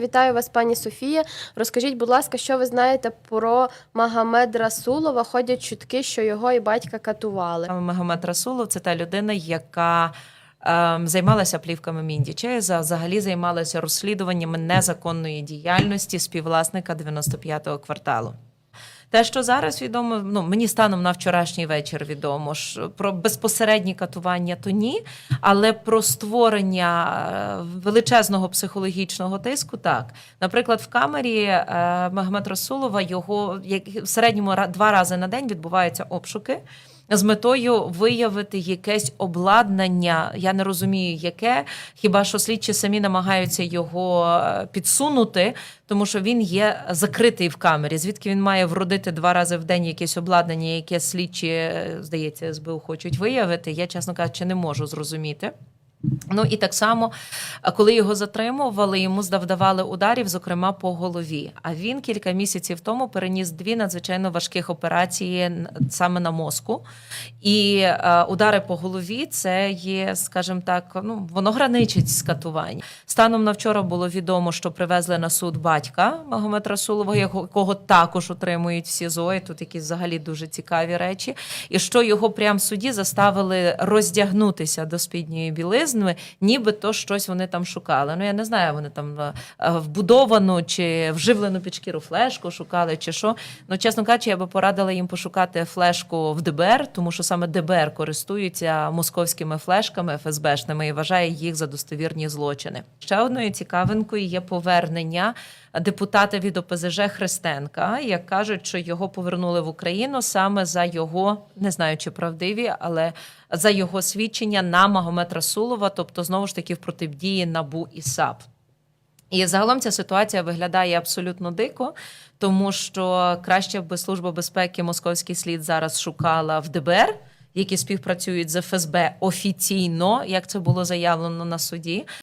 Вітаю вас, пані Софія. Розкажіть, будь ласка, що ви знаєте про Магомед Расулова? Ходять чутки, що його і батька катували. Магомед Расулов це та людина, яка ем, займалася плівками Міндічеза, взагалі займалася розслідуваннями незаконної діяльності співвласника 95-го кварталу. Те, що зараз відомо, ну мені станом на вчорашній вечір відомо ж про безпосередні катування, то ні, але про створення е, величезного психологічного тиску, так. Наприклад, в камері е, Магомед Расулова його як в середньому два рази на день відбуваються обшуки з метою виявити якесь обладнання. Я не розумію, яке. Хіба що слідчі самі намагаються його е, підсунути, тому що він є закритий в камері. Звідки він має вродити два рази в день якесь обладнання, яке слідчі, е, здається, СБУ хочуть виявити. Я, чесно кажучи, не можу зрозуміти. Ну і так само, коли його затримували, йому завдавали ударів, зокрема по голові. А він кілька місяців тому переніс дві надзвичайно важких операції саме на мозку. І е, удари по голові це є, скажімо так, ну воно граничить з катувань. Станом на вчора було відомо, що привезли на суд батька Магомед Расулова, якого також утримують в СІЗО. І тут якісь взагалі дуже цікаві речі. І що його прямо в суді заставили роздягнутися до спідньої білизни, ніби то щось вони там шукали. Ну я не знаю, вони там е, е, вбудовану чи вживлену під шкіру флешку шукали, чи що. Ну, чесно кажучи, я би порадила їм пошукати флешку в ДБР, тому що саме ДБР користуються московськими флешками ФСБшними і вважає їх за достовірні злочини. Ще одною цікавинкою є повернення депутата від ОПЗЖ Христенка, як кажуть, що його повернули в Україну саме за його, не знаю чи правдиві, але за його свідчення на Магомед Расулова, тобто знову ж таки в протидії НАБУ і САП. І загалом ця ситуація виглядає абсолютно дико, тому що краще б служба безпеки московський слід зараз шукала в ДБР, які співпрацюють з ФСБ офіційно, як це було заявлено на суді.